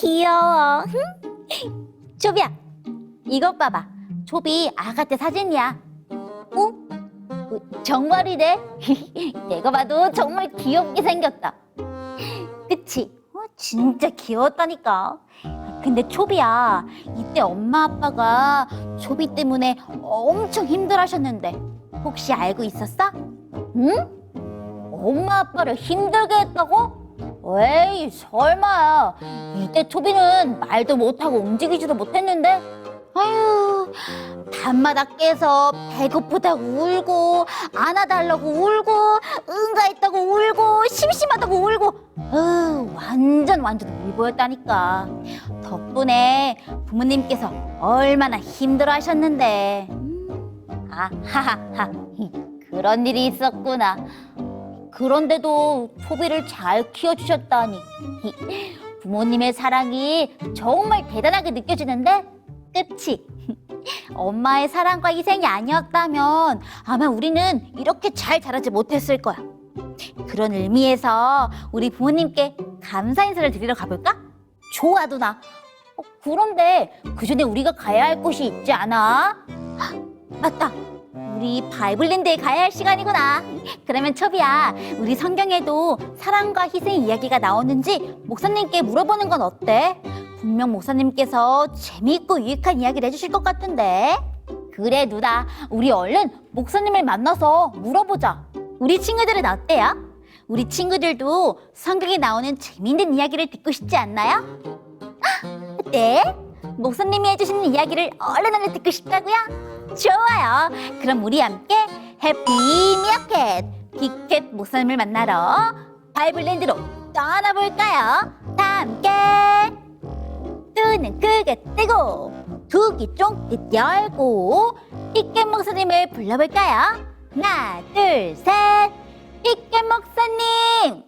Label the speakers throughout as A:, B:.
A: 귀여워. 응? 초비야, 이것 봐봐. 초비 아가 때 사진이야. 어? 정말이래. 내가 봐도 정말 귀엽게 생겼다. 그치? 어, 진짜 귀여웠다니까. 근데 초비야, 이때 엄마 아빠가 초비 때문에 엄청 힘들어 하셨는데, 혹시 알고 있었어? 응? 엄마 아빠를 힘들게 했다고? 에이 설마 이때 초비는 말도 못하고 움직이지도 못했는데? 아유 밤마다 깨서 배고프다고 울고 안아달라고 울고 응가했다고 울고 심심하다고 울고. 으 완전 완전 울보였다니까. 덕분에 부모님께서 얼마나 힘들어하셨는데. 음, 아하하하 그런 일이 있었구나 그런데도 초비를 잘 키워주셨다니 부모님의 사랑이 정말 대단하게 느껴지는데 그치? 엄마의 사랑과 희생이 아니었다면 아마 우리는 이렇게 잘 자라지 못했을 거야 그런 의미에서 우리 부모님께 감사 인사를 드리러 가볼까? 좋아 누나 어, 그런데 그 전에 우리가 가야 할 곳이 있지 않아? 헉, 맞다 우리 바이블랜드에 가야 할 시간이구나. 그러면 초비야, 우리 성경에도 사랑과 희생 이야기가 나오는지 목사님께 물어보는 건 어때? 분명 목사님께서 재미있고 유익한 이야기를 해주실 것 같은데. 그래 누나, 우리 얼른 목사님을 만나서 물어보자. 우리 친구들은 어때요? 우리 친구들도 성경에 나오는 재미있는 이야기를 듣고 싶지 않나요? 헉, 네? 목사님이 해주시는 이야기를 얼른 얼른 듣고 싶다고요? 좋아요. 그럼 우리 함께 해피 미어캣 빅캣 목사님을 만나러 바이블랜드로 떠나볼까요? 다 함께 눈은 크게 뜨고 두귀 쫑긋 열고 빅캣 목사님을 불러볼까요? 하나 둘 셋 빅캣 목사님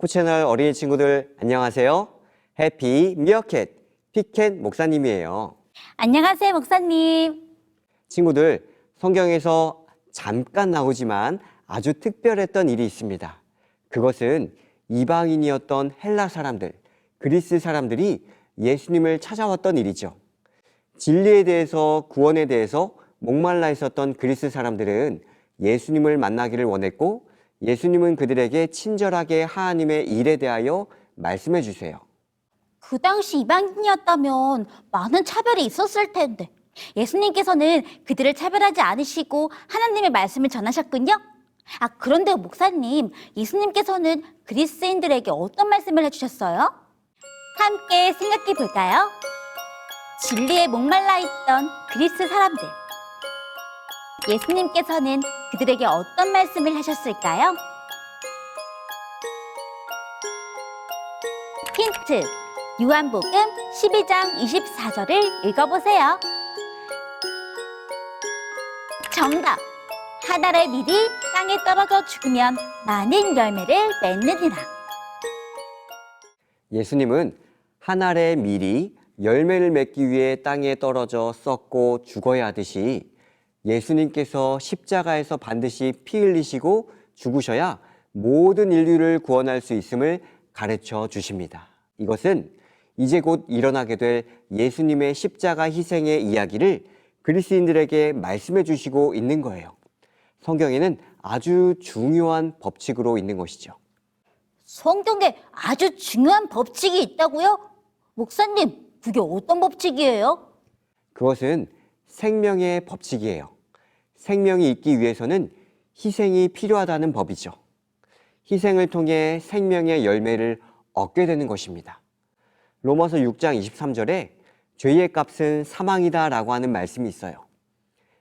B: 호프 채널 어린이 친구들 안녕하세요. 해피 미어캣 피켓 목사님이에요.
A: 안녕하세요 목사님
B: 친구들 성경에서 잠깐 나오지만 아주 특별했던 일이 있습니다. 그것은 이방인이었던 헬라 사람들, 그리스 사람들이 예수님을 찾아왔던 일이죠. 진리에 대해서 구원에 대해서 목말라 있었던 그리스 사람들은 예수님을 만나기를 원했고 예수님은 그들에게 친절하게 하나님의 일에 대하여 말씀해 주세요.
A: 그 당시 이방인이었다면 많은 차별이 있었을 텐데 예수님께서는 그들을 차별하지 않으시고 하나님의 말씀을 전하셨군요. 아 그런데 목사님, 예수님께서는 그리스인들에게 어떤 말씀을 해주셨어요? 함께 생각해 볼까요? 진리에 목말라 있던 그리스 사람들. 예수님께서는 그들에게 어떤 말씀을 하셨을까요? 힌트. 요한복음 12장 24절을 읽어보세요. 정답. 한 알의 밀이 땅에 떨어져 죽으면 많은 열매를 맺느니라.
B: 예수님은 한 알의 밀이 열매를 맺기 위해 땅에 떨어져 썩고 죽어야 하듯이 예수님께서 십자가에서 반드시 피 흘리시고 죽으셔야 모든 인류를 구원할 수 있음을 가르쳐 주십니다. 이것은 이제 곧 일어나게 될 예수님의 십자가 희생의 이야기를 그리스인들에게 말씀해 주시고 있는 거예요. 성경에는 아주 중요한 법칙으로 있는 것이죠.
A: 성경에 아주 중요한 법칙이 있다고요? 목사님, 그게 어떤 법칙이에요?
B: 그것은 생명의 법칙이에요. 생명이 있기 위해서는 희생이 필요하다는 법이죠. 희생을 통해 생명의 열매를 얻게 되는 것입니다. 로마서 6장 23절에 죄의 값은 사망이다 라고 하는 말씀이 있어요.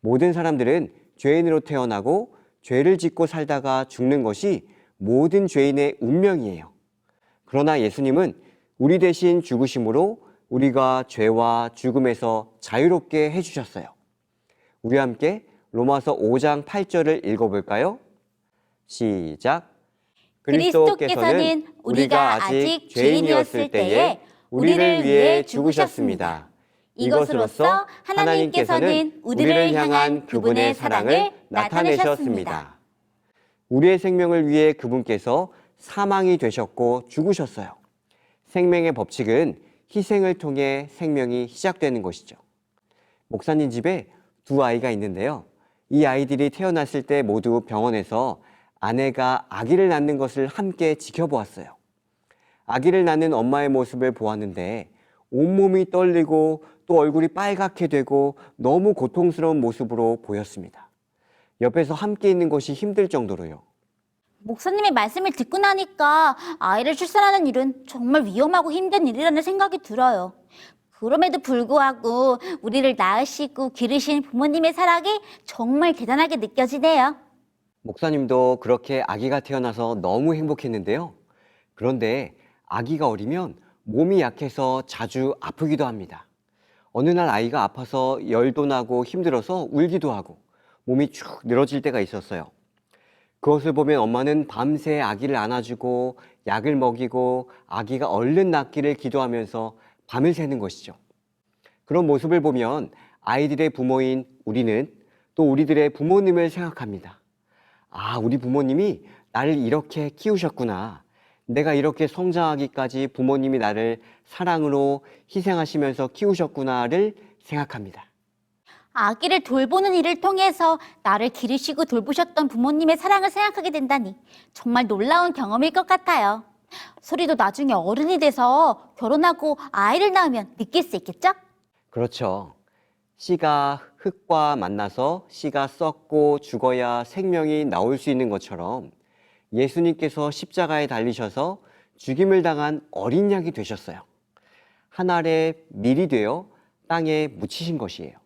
B: 모든 사람들은 죄인으로 태어나고 죄를 짓고 살다가 죽는 것이 모든 죄인의 운명이에요. 그러나 예수님은 우리 대신 죽으심으로 우리가 죄와 죽음에서 자유롭게 해주셨어요. 우리 함께 로마서 5장 8절을 읽어볼까요? 시작.
A: 그리스도께서는 우리가 아직 죄인이었을 때에 우리를 위해 죽으셨습니다. 이것으로써 하나님께서는 우리를 향한 그분의 사랑을 나타내셨습니다.
B: 우리의 생명을 위해 그분께서 사망이 되셨고 죽으셨어요. 생명의 법칙은 희생을 통해 생명이 시작되는 것이죠. 목사님 집에 두 아이가 있는데요. 이 아이들이 태어났을 때 모두 병원에서 아내가 아기를 낳는 것을 함께 지켜보았어요. 아기를 낳는 엄마의 모습을 보았는데 온몸이 떨리고 또 얼굴이 빨갛게 되고 너무 고통스러운 모습으로 보였습니다. 옆에서 함께 있는 것이 힘들 정도로요.
A: 목사님의 말씀을 듣고 나니까 아이를 출산하는 일은 정말 위험하고 힘든 일이라는 생각이 들어요. 그럼에도 불구하고 우리를 낳으시고 기르신 부모님의 사랑이 정말 대단하게 느껴지네요.
B: 목사님도 그렇게 아기가 태어나서 너무 행복했는데요. 그런데 아기가 어리면 몸이 약해서 자주 아프기도 합니다. 어느 날 아이가 아파서 열도 나고 힘들어서 울기도 하고 몸이 축 늘어질 때가 있었어요. 그것을 보면 엄마는 밤새 아기를 안아주고 약을 먹이고 아기가 얼른 낫기를 기도하면서 밤을 새는 것이죠. 그런 모습을 보면 아이들의 부모인 우리는 또 우리들의 부모님을 생각합니다. 아, 우리 부모님이 나를 이렇게 키우셨구나. 내가 이렇게 성장하기까지 부모님이 나를 사랑으로 희생하시면서 키우셨구나를 생각합니다.
A: 아기를 돌보는 일을 통해서 나를 기르시고 돌보셨던 부모님의 사랑을 생각하게 된다니 정말 놀라운 경험일 것 같아요. 소리도 나중에 어른이 돼서 결혼하고 아이를 낳으면 느낄 수 있겠죠?
B: 그렇죠. 씨가 흙과 만나서 씨가 썩고 죽어야 생명이 나올 수 있는 것처럼 예수님께서 십자가에 달리셔서 죽임을 당한 어린 양이 되셨어요. 한 알의 밀이 되어 땅에 묻히신 것이에요.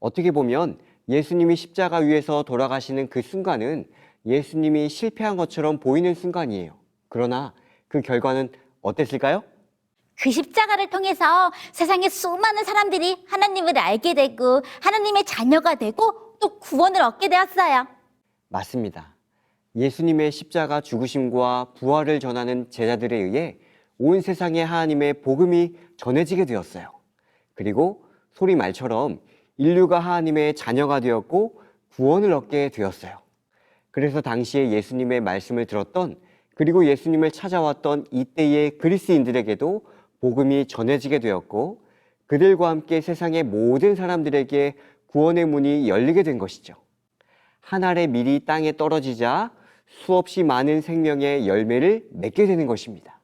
B: 어떻게 보면 예수님이 십자가 위에서 돌아가시는 그 순간은 예수님이 실패한 것처럼 보이는 순간이에요. 그러나 그 결과는 어땠을까요?
A: 그 십자가를 통해서 세상의 수많은 사람들이 하나님을 알게 되고 하나님의 자녀가 되고 또 구원을 얻게 되었어요.
B: 맞습니다. 예수님의 십자가 죽으심과 부활을 전하는 제자들에 의해 온 세상에 하나님의 복음이 전해지게 되었어요. 그리고 소리 말처럼 인류가 하나님의 자녀가 되었고 구원을 얻게 되었어요. 그래서 당시에 예수님의 말씀을 들었던 그리고 예수님을 찾아왔던 이때의 그리스인들에게도 복음이 전해지게 되었고 그들과 함께 세상의 모든 사람들에게 구원의 문이 열리게 된 것이죠. 한 알의 밀이 땅에 떨어지자 수없이 많은 생명의 열매를 맺게 되는 것입니다.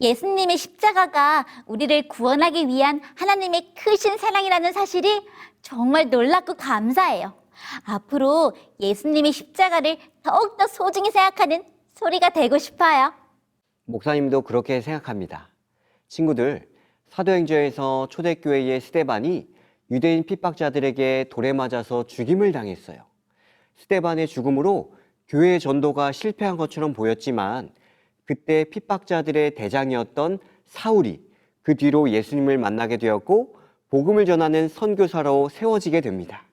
A: 예수님의 십자가가 우리를 구원하기 위한 하나님의 크신 사랑이라는 사실이 정말 놀랍고 감사해요. 앞으로 예수님의 십자가를 더욱더 소중히 생각하는 소리가 되고 싶어요.
B: 목사님도 그렇게 생각합니다. 친구들, 사도행전에서 초대교회의 스테반이 유대인 핍박자들에게 돌에 맞아서 죽임을 당했어요. 스테반의 죽음으로 교회의 전도가 실패한 것처럼 보였지만 그때 핍박자들의 대장이었던 사울이 그 뒤로 예수님을 만나게 되었고 복음을 전하는 선교사로 세워지게 됩니다.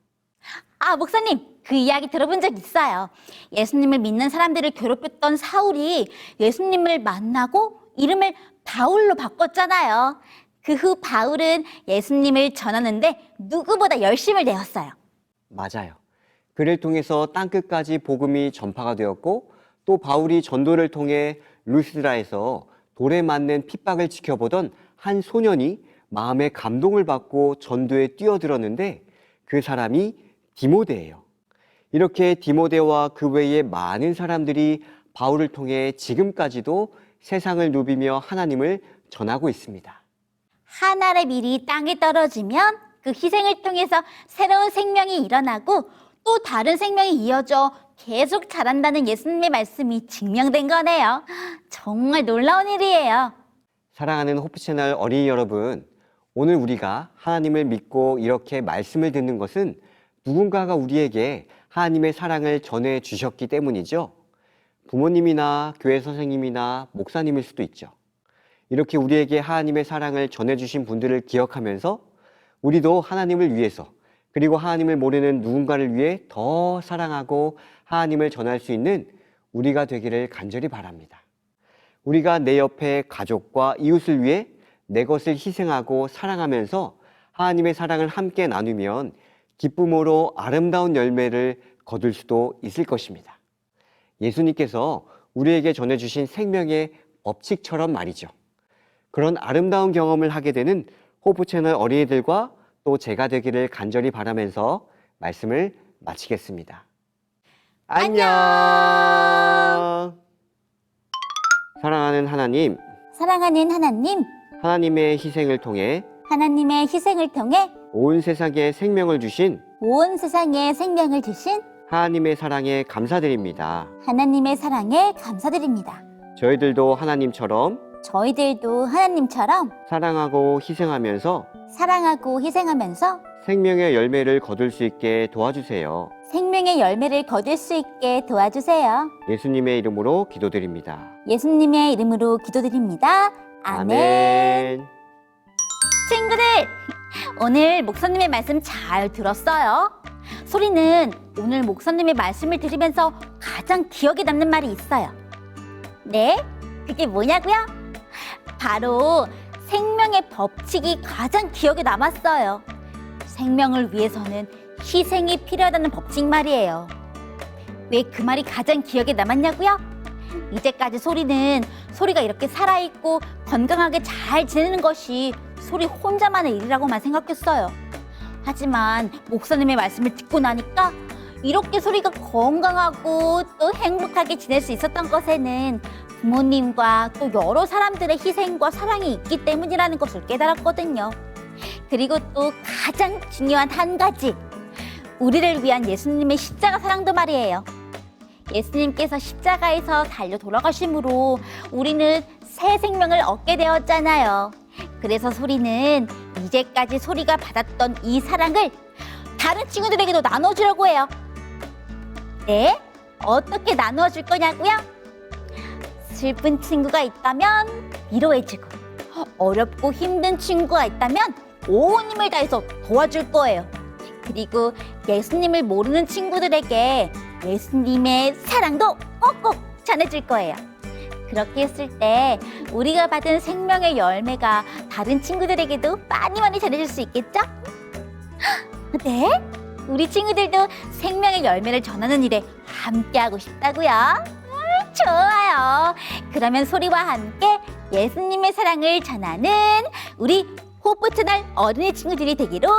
A: 아, 목사님, 그 이야기 들어본 적 있어요. 예수님을 믿는 사람들을 괴롭혔던 사울이 예수님을 만나고 이름을 바울로 바꿨잖아요. 그 후 바울은 예수님을 전하는데 누구보다 열심을 내었어요.
B: 맞아요. 그를 통해서 땅끝까지 복음이 전파가 되었고 또 바울이 전도를 통해 루스드라에서 돌에 맞는 핍박을 지켜보던 한 소년이 마음의 감동을 받고 전도에 뛰어들었는데 그 사람이 디모데예요. 이렇게 디모데와 그 외의 많은 사람들이 바울을 통해 지금까지도 세상을 누비며 하나님을 전하고 있습니다.
A: 한 알의 밀이 땅에 떨어지면 그 희생을 통해서 새로운 생명이 일어나고 또 다른 생명이 이어져 계속 자란다는 예수님의 말씀이 증명된 거네요. 정말 놀라운 일이에요.
B: 사랑하는 호프 채널 어린이 여러분, 오늘 우리가 하나님을 믿고 이렇게 말씀을 듣는 것은 누군가가 우리에게 하나님의 사랑을 전해 주셨기 때문이죠. 부모님이나 교회 선생님이나 목사님일 수도 있죠. 이렇게 우리에게 하나님의 사랑을 전해 주신 분들을 기억하면서 우리도 하나님을 위해서 그리고 하나님을 모르는 누군가를 위해 더 사랑하고 하나님을 전할 수 있는 우리가 되기를 간절히 바랍니다. 우리가 내 옆에 가족과 이웃을 위해 내 것을 희생하고 사랑하면서 하나님의 사랑을 함께 나누면 기쁨으로 아름다운 열매를 거둘 수도 있을 것입니다. 예수님께서 우리에게 전해주신 생명의 법칙처럼 말이죠. 그런 아름다운 경험을 하게 되는 호프 채널 어린이들과 또 제가 되기를 간절히 바라면서 말씀을 마치겠습니다. 안녕! 사랑하는 하나님,
A: 사랑하는 하나님,
B: 하나님의 희생을 통해
A: 하나님의 희생을 통해
B: 온 세상에 생명을 주신
A: 온 세상에 생명을 주신
B: 하나님의 사랑에 감사드립니다.
A: 하나님의 사랑에 감사드립니다.
B: 저희들도 하나님처럼
A: 저희들도 하나님처럼
B: 사랑하고 희생하면서
A: 사랑하고 희생하면서
B: 생명의 열매를 거둘 수 있게 도와주세요.
A: 생명의 열매를 거둘 수 있게 도와주세요.
B: 예수님의 이름으로 기도드립니다.
A: 예수님의 이름으로 기도드립니다. 아멘. 친구들, 오늘 목사님의 말씀 잘 들었어요? 소리는 오늘 목사님의 말씀을 들으면서 가장 기억에 남는 말이 있어요. 네? 그게 뭐냐고요? 바로 생명의 법칙이 가장 기억에 남았어요. 생명을 위해서는 희생이 필요하다는 법칙 말이에요. 왜 그 말이 가장 기억에 남았냐고요? 이제까지 소리는 소리가 이렇게 살아있고 건강하게 잘 지내는 것이 소리 혼자만의 일이라고만 생각했어요. 하지만 목사님의 말씀을 듣고 나니까 이렇게 소리가 건강하고 또 행복하게 지낼 수 있었던 것에는 부모님과 또 여러 사람들의 희생과 사랑이 있기 때문이라는 것을 깨달았거든요. 그리고 또 가장 중요한 한 가지. 우리를 위한 예수님의 십자가 사랑도 말이에요. 예수님께서 십자가에서 달려 돌아가심으로 우리는 새 생명을 얻게 되었잖아요. 그래서 소리는 이제까지 소리가 받았던 이 사랑을 다른 친구들에게도 나눠주려고 해요. 네? 어떻게 나누어 줄 거냐고요? 슬픈 친구가 있다면 위로해주고 어렵고 힘든 친구가 있다면 온 힘을 다해서 도와줄 거예요. 그리고 예수님을 모르는 친구들에게 예수님의 사랑도 꼭꼭 전해줄 거예요. 그렇게 했을 때 우리가 받은 생명의 열매가 다른 친구들에게도 많이 많이 전해질 수 있겠죠? 네? 우리 친구들도 생명의 열매를 전하는 일에 함께하고 싶다고요? 음, 좋아요. 그러면 소리와 함께 예수님의 사랑을 전하는 우리 호프 채널 어린이 친구들이 되기로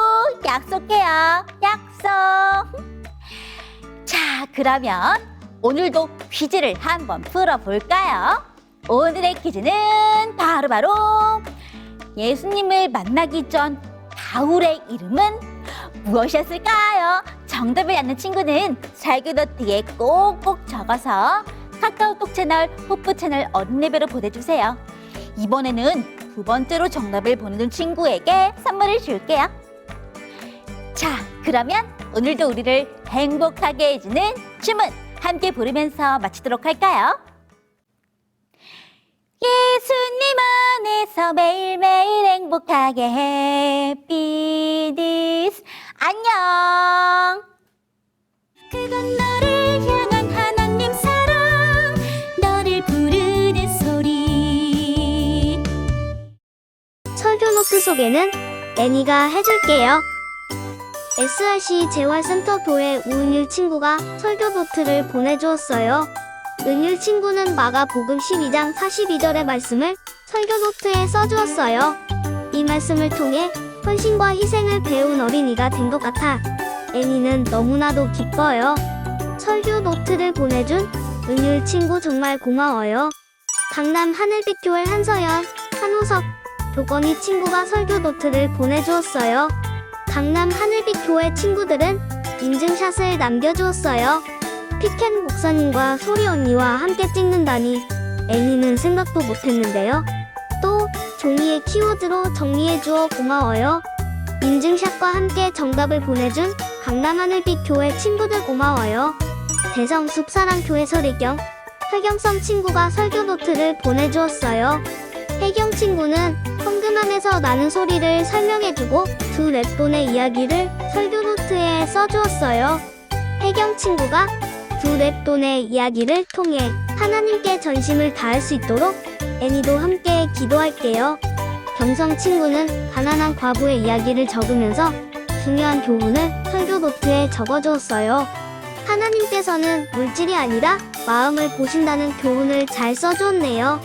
A: 약속해요. 약속. 자, 그러면 오늘도 퀴즈를 한번 풀어볼까요? 오늘의 퀴즈는 바로바로 예수님을 만나기 전 바울의 이름은 무엇이었을까요? 정답을 아는 친구는 살교노트에 꼭꼭 적어서 카카오톡 채널, 호프 채널 어린이배로 보내주세요. 이번에는 두 번째로 정답을 보내준 친구에게 선물을 줄게요. 자, 그러면 오늘도 우리를 행복하게 해주는 춤은 함께 부르면서 마치도록 할까요? 예수님 안에서 매일매일 행복하게 해피디스 안녕
C: 그건 너를 향한 하나님 사랑 너를 부르는 소리
D: 설교 노트 소개는 애니가 해줄게요. SRC 재활센터교회 우은율 친구가 설교 노트를 보내주었어요. 은율 친구는 마가복음 12장 42절의 말씀을 설교 노트에 써주었어요. 이 말씀을 통해 헌신과 희생을 배운 어린이가 된 것 같아 애니는 너무나도 기뻐요. 설교 노트를 보내준 은율 친구 정말 고마워요. 강남 하늘빛 교회 한서연, 한호석, 도건이 친구가 설교 노트를 보내주었어요. 강남 하늘빛 교회 친구들은 인증샷을 남겨주었어요. 피켄 목사님과 소리 언니와 함께 찍는다니 애니는 생각도 못했는데요. 또 종이에 키워드로 정리해 주어 고마워요. 인증샷과 함께 정답을 보내준 강남 하늘빛 교회 친구들 고마워요. 대성 숲사랑교회 설희경, 혜경성 친구가 설교 노트를 보내주었어요. 혜경 친구는 헌금함에서 나는 소리를 설명해주고 두 랩돈의 이야기를 설교 노트에 써주었어요. 혜경 친구가 두 랩돈의 이야기를 통해 하나님께 전심을 다할 수 있도록 애니도 함께 기도할게요. 경성 친구는 가난한 과부의 이야기를 적으면서 중요한 교훈을 설교 노트에 적어주었어요. 하나님께서는 물질이 아니라 마음을 보신다는 교훈을 잘 써주었네요.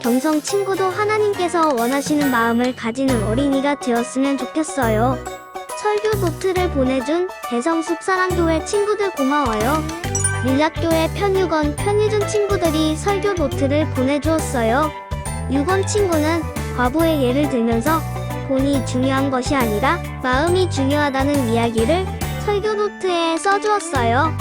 D: 경성 친구도 하나님께서 원하시는 마음을 가지는 어린이가 되었으면 좋겠어요. 설교 노트를 보내준 대성 숲사랑교회 친구들 고마워요. 밀락교회 편유건, 편유준 친구들이 설교 노트를 보내주었어요. 유건 친구는 과부의 예를 들면서 돈이 중요한 것이 아니라 마음이 중요하다는 이야기를 설교 노트에 써주었어요.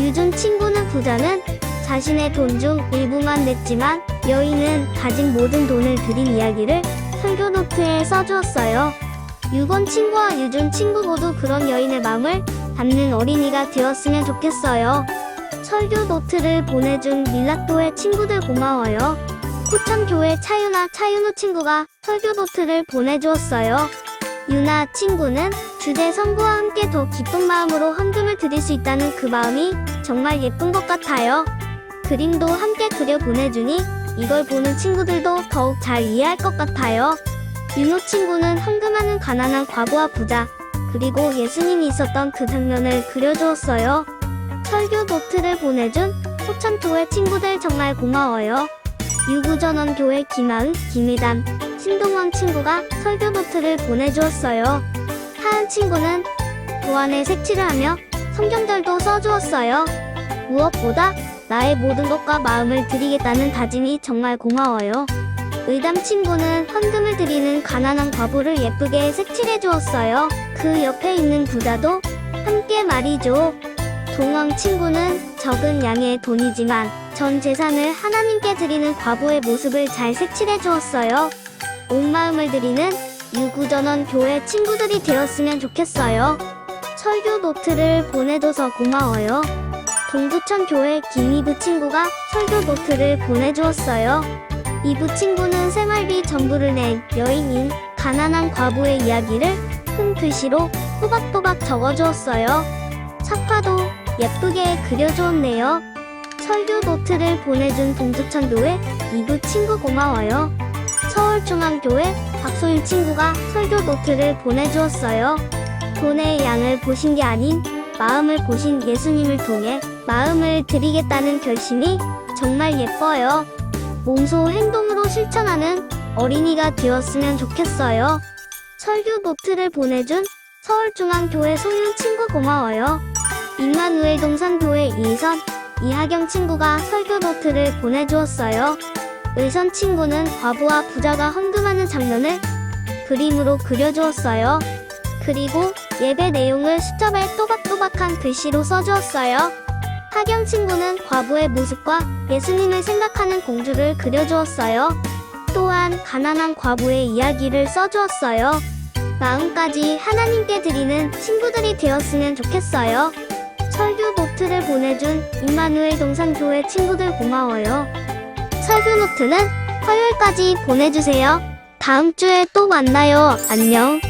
D: 유준 친구는 부자는 자신의 돈 중 일부만 냈지만 여인은 가진 모든 돈을 들인 이야기를 설교 노트에 써주었어요. 유건 친구와 유준 친구 모두 그런 여인의 마음을 담는 어린이가 되었으면 좋겠어요. 설교 노트를 보내준 밀락교회 친구들 고마워요. 호참교회 차유나 차윤우 친구가 설교 노트를 보내주었어요. 유나 친구는 주대 성부와 함께 더 기쁜 마음으로 헌금을 드릴 수 있다는 그 마음이 정말 예쁜 것 같아요. 그림도 함께 그려 보내주니 이걸 보는 친구들도 더욱 잘 이해할 것 같아요. 윤호 친구는 헌금하는 가난한 과부와 부자, 그리고 예수님이 있었던 그 장면을 그려주었어요. 설교 노트를 보내준 호참교회 친구들 정말 고마워요. 유구전원 교회 김하은, 김희담, 신동원 친구가 설교 노트를 보내주었어요. 하은 친구는 도안에 색칠을 하며 성경절도 써주었어요. 무엇보다 나의 모든 것과 마음을 드리겠다는 다짐이 정말 고마워요. 의담 친구는 헌금을 드리는 가난한 과부를 예쁘게 색칠해 주었어요. 그 옆에 있는 부자도 함께 말이죠. 동왕 친구는 적은 양의 돈이지만 전 재산을 하나님께 드리는 과부의 모습을 잘 색칠해 주었어요. 온 마음을 드리는 유구전원 교회 친구들이 되었으면 좋겠어요. 설교 노트를 보내줘서 고마워요. 동부천 교회 김이부 친구가 설교 노트를 보내주었어요. 이부 친구는 생활비 전부를 낸 여인인 가난한 과부의 이야기를 큰 글씨로 또박또박 적어주었어요. 착화도 예쁘게 그려주었네요. 설교 노트를 보내준 동두천 교회 이부 친구 고마워요. 서울중앙교회 박소윤 친구가 설교 노트를 보내주었어요. 돈의 양을 보신 게 아닌 마음을 보신 예수님을 통해 마음을 드리겠다는 결심이 정말 예뻐요. 몸소 행동으로 실천하는 어린이가 되었으면 좋겠어요. 설교 노트를 보내준 서울중앙교회 소윤 친구 고마워요. 임마누엘 동산교회 이선, 이하경 친구가 설교 노트를 보내주었어요. 의선 친구는 과부와 부자가 헌금하는 장면을 그림으로 그려주었어요. 그리고 예배 내용을 수첩에 또박또박한 글씨로 써주었어요. 하경 친구는 과부의 모습과 예수님을 생각하는 공주를 그려주었어요. 또한 가난한 과부의 이야기를 써주었어요. 마음까지 하나님께 드리는 친구들이 되었으면 좋겠어요. 설교 노트를 보내준 임마누엘 동산교회 친구들 고마워요. 설교 노트는 화요일까지 보내주세요. 다음 주에 또 만나요. 안녕.